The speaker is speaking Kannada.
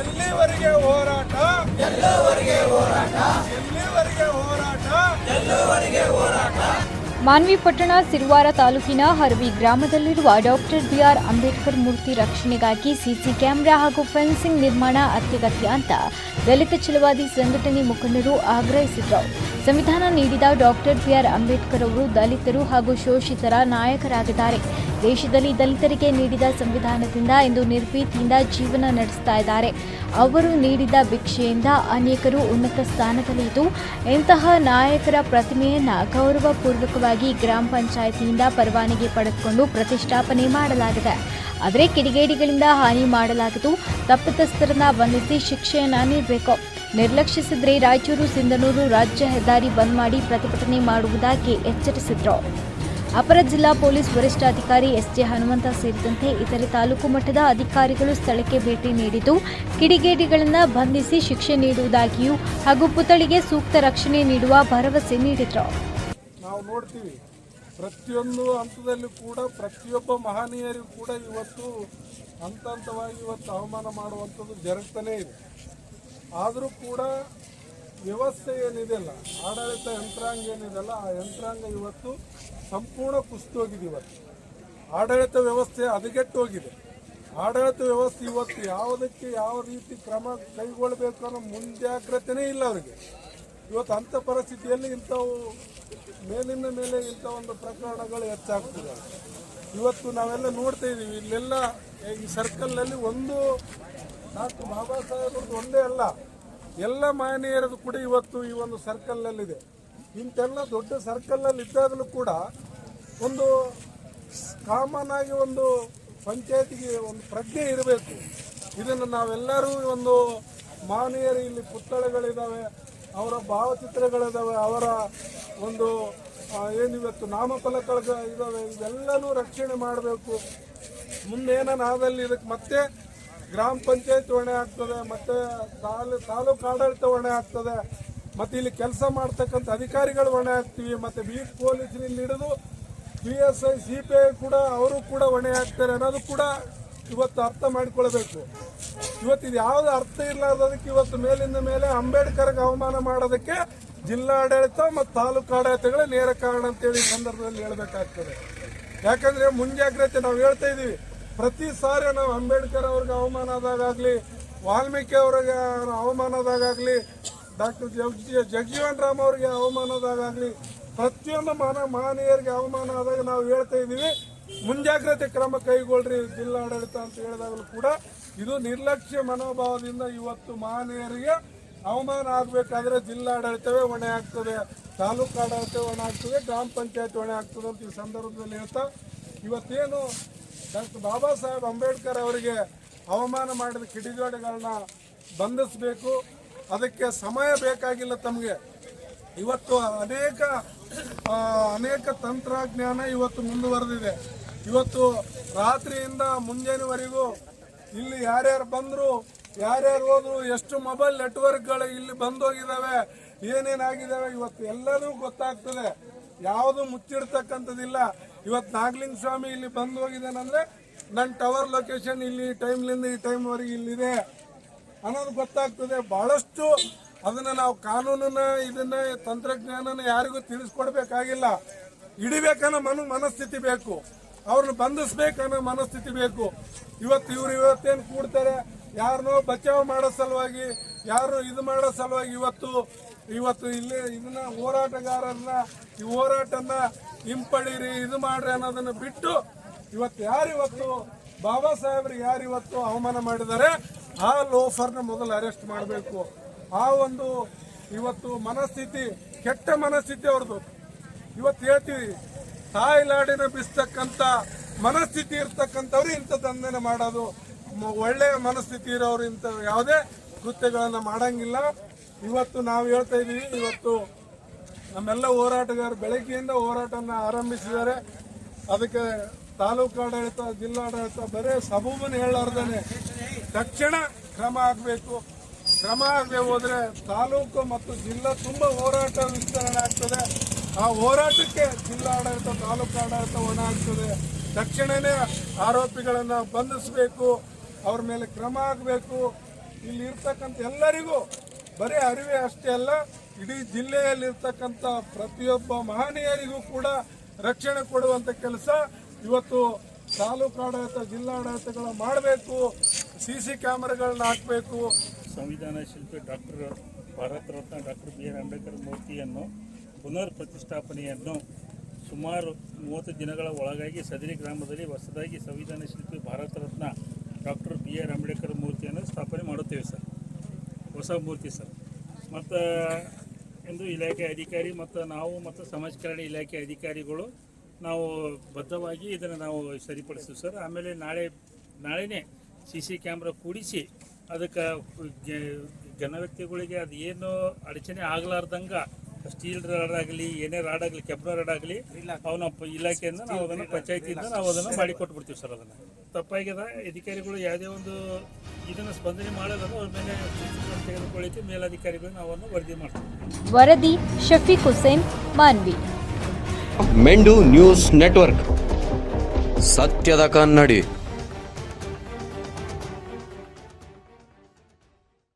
ಎಲ್ಲಿವರೆಗೆ ಹೋರಾಟ? ಎಲ್ಲಿವರೆಗೆ ಹೋರಾಟ? ಮಾನ್ವಿ ಪಟ್ಟಣ ಸಿರುವಾರ ತಾಲೂಕಿನ ಹರವಿ ಗ್ರಾಮದಲ್ಲಿರುವ ಡಾಕ್ಟರ್ ಬಿಆರ್ ಅಂಬೇಡ್ಕರ್ ಮೂರ್ತಿ ರಕ್ಷಣೆಗಾಗಿ ಸಿಸಿ ಕ್ಯಾಮೆರಾ ಹಾಗೂ ಫೆನ್ಸಿಂಗ್ ನಿರ್ಮಾಣ ಅತ್ಯಗತ್ಯ ಅಂತ ದಲಿತ ಛಲವಾದಿ ಸಂಘಟನೆ ಮುಖಂಡರು ಆಗ್ರಹಿಸಿದರು. ಸಂವಿಧಾನ ನೀಡಿದ ಡಾಕ್ಟರ್ ಬಿಆರ್ ಅಂಬೇಡ್ಕರ್ ಅವರು ದಲಿತರು ಹಾಗೂ ಶೋಷಿತರ ನಾಯಕರಾಗಿದ್ದಾರೆ. ದೇಶದಲ್ಲಿ ದಲಿತರಿಗೆ ನೀಡಿದ ಸಂವಿಧಾನದಿಂದ ಇಂದು ನಿರ್ಭೀತಿಯಿಂದ ಜೀವನ ನಡೆಸ್ತಾ ಇದ್ದಾರೆ. ಅವರು ನೀಡಿದ ಭಿಕ್ಷೆಯಿಂದ ಅನೇಕರು ಉನ್ನತ ಸ್ಥಾನದಲ್ಲಿ ಇದ್ದು, ಇಂತಹ ನಾಯಕರ ಪ್ರತಿಮೆಯನ್ನು ಗೌರವಪೂರ್ವಕವಾಗಿ ಗ್ರಾಮ ಪಂಚಾಯತಿಯಿಂದ ಪರವಾನಗಿ ಪಡೆದುಕೊಂಡು ಪ್ರತಿಷ್ಠಾಪನೆ ಮಾಡಲಾಗಿದೆ. ಆದರೆ ಕಿಡಿಗೇಡಿಗಳಿಂದ ಹಾನಿ ಮಾಡಲಾಗಿದ್ದು, ತಪ್ಪಿತಸ್ಥರನ್ನ ಬಂಧಿಸಿ ಶಿಕ್ಷೆಯನ್ನ ನೀಡಬೇಕು. ನಿರ್ಲಕ್ಷಿಸಿದ್ರೆ ರಾಯಚೂರು, ಸಿಂಧನೂರು ರಾಜ್ಯ ಹೆದ್ದಾರಿ ಬಂದ್ ಮಾಡಿ ಪ್ರತಿಭಟನೆ ಮಾಡುವುದಾಗಿ ಎಚ್ಚರಿಸಿದ್ರು. ಅಪರ ಜಿಲ್ಲಾ ಪೊಲೀಸ್ ವರಿಷ್ಠಾಧಿಕಾರಿ ಎಸ್ಜೆ ಹನುಮಂತ ಸೇರಿದಂತೆ ಇತರೆ ತಾಲೂಕು ಮಟ್ಟದ ಅಧಿಕಾರಿಗಳು ಸ್ಥಳಕ್ಕೆ ಭೇಟಿ ನೀಡಿದ್ದು, ಕಿಡಿಗೇಡಿಗಳನ್ನು ಬಂಧಿಸಿ ಶಿಕ್ಷೆ ನೀಡುವುದಾಗಿಯೂ ಹಾಗೂ ಪುತಳಿಗೆ ಸೂಕ್ತ ರಕ್ಷಣೆ ನೀಡುವ ಭರವಸೆ ನೀಡಿದರು. ನಾವು ನೋಡ್ತೀವಿ, ಪ್ರತಿಯೊಂದು ಹಂತದಲ್ಲಿ ಕೂಡ ಪ್ರತಿಯೊಬ್ಬ ಮಹನೀಯರಿಗೂ ಕೂಡ ಇವತ್ತು ಹಂತ ಹಂತವಾಗಿ ಇವತ್ತು ಅವಮಾನ ಮಾಡುವಂಥದ್ದು ಜರುಗ್ತಾನೇ ಇದೆ. ಆದರೂ ಕೂಡ ವ್ಯವಸ್ಥೆ ಏನಿದೆಯಲ್ಲ, ಆಡಳಿತ ಯಂತ್ರಾಂಗ ಏನಿದೆಯಲ್ಲ, ಆ ಯಂತ್ರಾಂಗ ಇವತ್ತು ಸಂಪೂರ್ಣ ಕುಸಿದೋಗಿದೆ ಇವತ್ತು. ಆಡಳಿತ ವ್ಯವಸ್ಥೆ ಹದಗೆಟ್ಟೋಗಿದೆ. ಆಡಳಿತ ವ್ಯವಸ್ಥೆ ಇವತ್ತು ಯಾವುದಕ್ಕೆ ಯಾವ ರೀತಿ ಕ್ರಮ ಕೈಗೊಳ್ಳಬೇಕು ಅನ್ನೋ ಮುಂಜಾಗ್ರತೆನೇ ಇಲ್ಲ ಅವರಿಗೆ. ಇವತ್ತು ಅಂಥ ಪರಿಸ್ಥಿತಿಯಲ್ಲಿ ಇಂಥವು ಮೇಲಿನ ಮೇಲೆ ಇಂಥ ಒಂದು ಪ್ರಕರಣಗಳು ಹೆಚ್ಚಾಗ್ತಿದೆ. ಇವತ್ತು ನಾವೆಲ್ಲ ನೋಡ್ತಾ ಇದ್ದೀವಿ, ಇಲ್ಲೆಲ್ಲ ಈ ಸರ್ಕಲ್ನಲ್ಲಿ ಒಂದು ಡಾಕ್ಟರ್ ಬಾಬಾ ಸಾಹೇಬ್ರದ್ದು ಒಂದೇ ಅಲ್ಲ, ಎಲ್ಲ ಮಹನೀಯರದ್ದು ಕೂಡ ಇವತ್ತು ಈ ಒಂದು ಸರ್ಕಲ್ನಲ್ಲಿದೆ. ಇಂತೆಲ್ಲ ದೊಡ್ಡ ಸರ್ಕಲ್ನಲ್ಲಿ ಇದ್ದಾಗಲೂ ಕೂಡ ಒಂದು ಕಾಮನ್ ಆಗಿ ಒಂದು ಪಂಚಾಯತಿಗೆ ಒಂದು ಪ್ರಜ್ಞೆ ಇರಬೇಕು. ಇದನ್ನು ನಾವೆಲ್ಲರೂ ಒಂದು ಮಾನವೀಯರು ಇಲ್ಲಿ ಪುತ್ತಳಗಳಿದ್ದಾವೆ ಅವರ ಭಾವಚಿತ್ರಗಳಿದ್ದಾವೆ ಅವರ ಒಂದು ಏನಿವತ್ತು ನಾಮಫಲಕಗಳು ಇದ್ದಾವೆ ಇವೆಲ್ಲನೂ ರಕ್ಷಣೆ ಮಾಡಬೇಕು. ಮುಂದೇನಾದಲ್ಲಿ ಇದಕ್ಕೆ ಮತ್ತೆ ಗ್ರಾಮ ಪಂಚಾಯತ್ ಹೊಣೆ ಆಗ್ತದೆ, ಮತ್ತೆ ತಾಲೂ, ತಾಲೂಕು ಆಡಳಿತ ಹೊಣೆ ಆಗ್ತದೆ, ಮತ್ತೆ ಇಲ್ಲಿ ಕೆಲಸ ಮಾಡ್ತಕ್ಕಂಥ ಅಧಿಕಾರಿಗಳು ಹೊಣೆ ಆಗ್ತೀವಿ, ಮತ್ತೆ ಬೀಟ್ ಪೊಲೀಸರಿಂದ ಹಿಡಿದು B S I, C P I ಕೂಡ ಅವರು ಕೂಡ ಹೊಣೆ ಆಗ್ತಾರೆ ಅನ್ನೋದು ಕೂಡ ಇವತ್ತು ಅರ್ಥ ಮಾಡಿಕೊಳ್ಬೇಕು. ಇವತ್ತು ಇದು ಯಾವುದು ಅರ್ಥ ಇರ್ಲಾರ್ದದಕ್ಕೆ ಇವತ್ತು ಮೇಲಿಂದ ಮೇಲೆ ಅಂಬೇಡ್ಕರ್ಗೆ ಅವಮಾನ ಮಾಡೋದಕ್ಕೆ ಜಿಲ್ಲಾಡಳಿತ ಮತ್ತು ತಾಲೂಕು ಆಡಳಿತಗಳೇ ನೇರ ಕಾರಣ ಅಂತೇಳಿ ಈ ಸಂದರ್ಭದಲ್ಲಿ ಹೇಳಬೇಕಾಗ್ತದೆ. ಯಾಕಂದ್ರೆ ಮುಂಜಾಗ್ರತೆ ನಾವು ಹೇಳ್ತಾ ಇದೀವಿ ಪ್ರತಿ ಸಾರಿ ನಾವು ಅಂಬೇಡ್ಕರ್ ಅವ್ರಿಗೆ ಅವಮಾನ ಆದಾಗಲಿ ವಾಲ್ಮೀಕಿ ಅವ್ರಿಗೆ ಅವಮಾನದಾಗಲಿ ಡಾಕ್ಟರ್ ಜಗ್ ಜಗಜೀವನ್ ರಾಮ್ ಅವ್ರಿಗೆ ಅವಮಾನದಾಗಲಿ ಪ್ರತಿಯೊಂದು ಮಾನ ಮಹನೀಯರಿಗೆ ಅವಮಾನ ಆದಾಗ ನಾವು ಹೇಳ್ತಾ ಇದ್ದೀವಿ. ಮುಂಜಾಗ್ರತೆ ಕ್ರಮ ಕೈಗೊಳ್ಳ್ರಿ ಜಿಲ್ಲಾಡಳಿತ ಅಂತ ಹೇಳಿದಾಗಲೂ ಕೂಡ ಇದು ನಿರ್ಲಕ್ಷ್ಯ ಮನೋಭಾವದಿಂದ ಇವತ್ತು ಮಹನೀಯರಿಗೆ ಅವಮಾನ ಆಗಬೇಕಾದ್ರೆ ಜಿಲ್ಲಾಡಳಿತವೇ ಹೊಣೆ ಆಗ್ತದೆ ತಾಲೂಕು ಆಡಳಿತ ಹೊಣೆ ಆಗ್ತದೆ, ಗ್ರಾಮ ಪಂಚಾಯತ್ ಹೊಣೆ ಆಗ್ತದೆ ಅಂತ ಈ ಸಂದರ್ಭದಲ್ಲಿ ಹೇಳ್ತಾ, ಇವತ್ತೇನು ಡಾಕ್ಟರ್ ಬಾಬಾ ಸಾಹೇಬ್ ಅಂಬೇಡ್ಕರ್ ಅವರಿಗೆ ಅವಮಾನ ಮಾಡಿದ ಕಿಡಿಗೇಡಿಗಳನ್ನ ಬಂಧಿಸಬೇಕು, ಅದಕ್ಕೆ ಸಮಯ ಬೇಕಾಗಿಲ್ಲ ತಮಗೆ. ಇವತ್ತು ಅನೇಕ ಅನೇಕ ತಂತ್ರಜ್ಞಾನ ಇವತ್ತು ಮುಂದುವರೆದಿದೆ. ಇವತ್ತು ರಾತ್ರಿಯಿಂದ ಮುಂಜಾನೆವರೆಗೂ ಇಲ್ಲಿ ಯಾರ್ಯಾರು ಬಂದ್ರು, ಯಾರ್ಯಾರು ಹೋದ್ರು, ಎಷ್ಟು ಮೊಬೈಲ್ ನೆಟ್ವರ್ಕ್ಗಳು ಇಲ್ಲಿ ಬಂದೋಗಿದ್ದಾವೆ ಏನೇನಾಗಿದ್ದಾವೆ ಇವತ್ತು ಎಲ್ಲರೂ ಗೊತ್ತಾಗ್ತದೆ. ಯಾವುದು ಮುಚ್ಚಿಡ್ತಕ್ಕಂಥದ್ದಿಲ್ಲ. ಇವತ್ತು ನಾಗಲಿಂಗ ಸ್ವಾಮಿ ಇಲ್ಲಿ ಬಂದು ಹೋಗಿದ್ದಾನಂದ್ರೆ ನನ್ನ ಟವರ್ ಲೊಕೇಶನ್ ಇಲ್ಲಿ ಟೈಮ್ಲಿಂದ ಈ ಟೈಮ್ವರೆಗೆ ಇಲ್ಲಿದೆ. ಅನ್ನೋದು ಗೊತ್ತಾಗ್ತದೆ. ಬಹಳಷ್ಟು ಅದನ್ನ ನಾವು ಕಾನೂನನ್ನ, ಇದನ್ನ, ತಂತ್ರಜ್ಞಾನನ ಯಾರಿಗೂ ತಿಳಿಸ್ಕೊಡ್ಬೇಕಾಗಿಲ್ಲ. ಹಿಡಿಬೇಕನ್ನೋ ಮನ ಮನಸ್ಥಿತಿ ಬೇಕು. ಅವ್ರನ್ನ ಬಂಧಿಸ್ಬೇಕನ್ನೋ ಮನಸ್ಥಿತಿ ಬೇಕು. ಇವತ್ತು ಇವ್ರು ಇವತ್ತೇನು ಕೂಡ್ತಾರೆ? ಯಾರನ್ನೋ ಬಚಾವ್ ಮಾಡೋ ಸಲುವಾಗಿ ಯಾರು ಇದು ಮಾಡೋ ಸಲುವಾಗಿ ಇವತ್ತು ಇವತ್ತು ಇಲ್ಲಿ ಇದನ್ನ ಹೋರಾಟಗಾರರನ್ನ ಈ ಹೋರಾಟನ ಹಿಂಪಡೀರಿ, ಇದು ಮಾಡ್ರಿ ಅನ್ನೋದನ್ನ ಬಿಟ್ಟು ಇವತ್ತು ಯಾರು ಇವತ್ತು ಬಾಬಾ ಸಾಹೇಬ್ರಿಗೆ ಯಾರು ಇವತ್ತು ಅವಮಾನ ಮಾಡಿದ್ದಾರೆ, ಆ ಲೋಫರ್ನ ಮೊದಲು ಅರೆಸ್ಟ್ ಮಾಡಬೇಕು. ಆ ಒಂದು ಇವತ್ತು ಮನಸ್ಥಿತಿ, ಕೆಟ್ಟ ಮನಸ್ಥಿತಿ ಅವ್ರದ್ದು ಇವತ್ತು ಹೇಳ್ತೀವಿ, ತಾಯಿಲಾಡಿನ ಬಿಸ್ತಕ್ಕಂಥ ಮನಸ್ಥಿತಿ ಇರ್ತಕ್ಕಂಥವ್ರು ಇಂಥ ದಂಧನೆ ಮಾಡೋದು. ಒಳ್ಳೆಯ ಮನಸ್ಥಿತಿ ಇರೋರು ಇಂಥ ಯಾವುದೇ ಕೃತ್ಯಗಳನ್ನು ಮಾಡಂಗಿಲ್ಲ. ಇವತ್ತು ನಾವು ಹೇಳ್ತಾ ಇದ್ದೀವಿ, ಇವತ್ತು ನಮ್ಮೆಲ್ಲ ಹೋರಾಟಗಾರರು ಬೆಳಗ್ಗೆಯಿಂದ ಹೋರಾಟನ ಆರಂಭಿಸಿದ್ದಾರೆ. ಅದಕ್ಕೆ ತಾಲೂಕು ಆಡಳಿತ ಜಿಲ್ಲಾಡಳಿತ ಬರೀ ಸಬೂಬನ್ನು ಹೇಳಾರ್ದೇನೆ ತಕ್ಷಣ ಕ್ರಮ ಆಗಬೇಕು. ಕ್ರಮ ಆಗದೆ ಹೋದರೆ ತಾಲೂಕು ಮತ್ತು ಜಿಲ್ಲಾ ತುಂಬ ಹೋರಾಟ ವಿಸ್ತರಣೆ ಆಗ್ತದೆ. ಆ ಹೋರಾಟಕ್ಕೆ ಜಿಲ್ಲಾಡಳಿತ ತಾಲೂಕು ಆಡಳಿತ ಆಗ್ತದೆ. ತಕ್ಷಣವೇ ಆರೋಪಿಗಳನ್ನು ಬಂಧಿಸಬೇಕು. ಅವ್ರ ಮೇಲೆ ಕ್ರಮ ಆಗಬೇಕು. ಇಲ್ಲಿ ಇರ್ತಕ್ಕಂಥ ಎಲ್ಲರಿಗೂ ಬರೀ ಅರಿವೆ ಅಷ್ಟೇ ಅಲ್ಲ, ಇಡೀ ಜಿಲ್ಲೆಯಲ್ಲಿರ್ತಕ್ಕಂಥ ಪ್ರತಿಯೊಬ್ಬ ಮಹನೀಯರಿಗೂ ಕೂಡ ರಕ್ಷಣೆ ಕೊಡುವಂಥ ಕೆಲಸ ಇವತ್ತು ತಾಲೂಕು ಆಡಳಿತ ಜಿಲ್ಲಾಡಳಿತಗಳ ಮಾಡಬೇಕು ಸಿ ಸಿ ಕ್ಯಾಮೆರಾಗಳನ್ನ ಹಾಕಬೇಕು. ಸಂವಿಧಾನ ಶಿಲ್ಪಿ doctor Bharat Ratna doctor B R Ambedkar ಮೂರ್ತಿಯನ್ನು ಪುನರ್ ಪ್ರತಿಷ್ಠಾಪನೆಯನ್ನು ಸುಮಾರು ಮೂವತ್ತು ದಿನಗಳ ಒಳಗಾಗಿ ಸದರಿ ಗ್ರಾಮದಲ್ಲಿ ಹೊಸದಾಗಿ ಸಂವಿಧಾನ ಶಿಲ್ಪಿ Bharat Ratna doctor B R Ambedkar ಮೂರ್ತಿಯನ್ನು ಸ್ಥಾಪನೆ ಮಾಡುತ್ತೇವೆ ಸರ್. ಹೊಸ ಮೂರ್ತಿ ಸರ್. ಮತ್ತು ಎಂದು ಇಲಾಖೆ ಅಧಿಕಾರಿ ಮತ್ತು ನಾವು ಮತ್ತು ಸಮಾಜ ಕಲ್ಯಾಣ ಇಲಾಖೆ ಅಧಿಕಾರಿಗಳು ನಾವು ಬದ್ಧವಾಗಿ ಇದನ್ನು ನಾವು ಸರಿಪಡಿಸ್ತೀವಿ ಸರ್. ಆಮೇಲೆ ನಾಳೆ, ನಾಳೆನೇ ಸಿ ಸಿ ಕ್ಯಾಮ್ರಾ ಕೂಡಿಸಿ ಅದಕ್ಕೆ ಘನ ವ್ಯಕ್ತಿಗಳಿಗೆ ಅದು ಏನು ಅಡಚಣೆ ಆಗ್ಲಾರ್ದಂಗ ಸ್ಟೀಲ್ ರಾಡ್ ಆಗಲಿ ಏನೇ ರಾಡ್ ಆಗಲಿ ಕೆಬ್ನ ರಾಡ್ ಆಗಲಿ ಅವನ ಇಲಾಖೆಯಿಂದ ನಾವು ಅದನ್ನು ಪಂಚಾಯತಿಯಿಂದ ನಾವು ಅದನ್ನು ಮಾಡಿ ಕೊಟ್ಬಿಡ್ತೀವಿ ಸರ್ ಅದನ್ನು. ತಪ್ಪಾಗ್ಯದ ಅಧಿಕಾರಿಗಳು ಯಾವುದೇ ಒಂದು ಇದನ್ನು ಸ್ಪಂದನೆ ಮಾಡಲ್ಲ ಅವ್ರ ಮೇಲೆ ತೆಗೆದುಕೊಳ್ಳಿ ತೆಗೆದುಕೊಳ್ಳಿಕ್ಕೆ ಮೇಲಧಿಕಾರಿಗಳು ನಾವು ಅದನ್ನು ವರದಿ ಮಾಡ್ತೀವಿ. ವರದಿ ಶಫೀಕ್ ಹುಸೇನ್ ಮಾನ್ವಿ. ಮೆಂಡು ನ್ಯೂಸ್ ನೆಟ್ವರ್ಕ್. ಸತ್ಯದ ಕನ್ನಡಿ.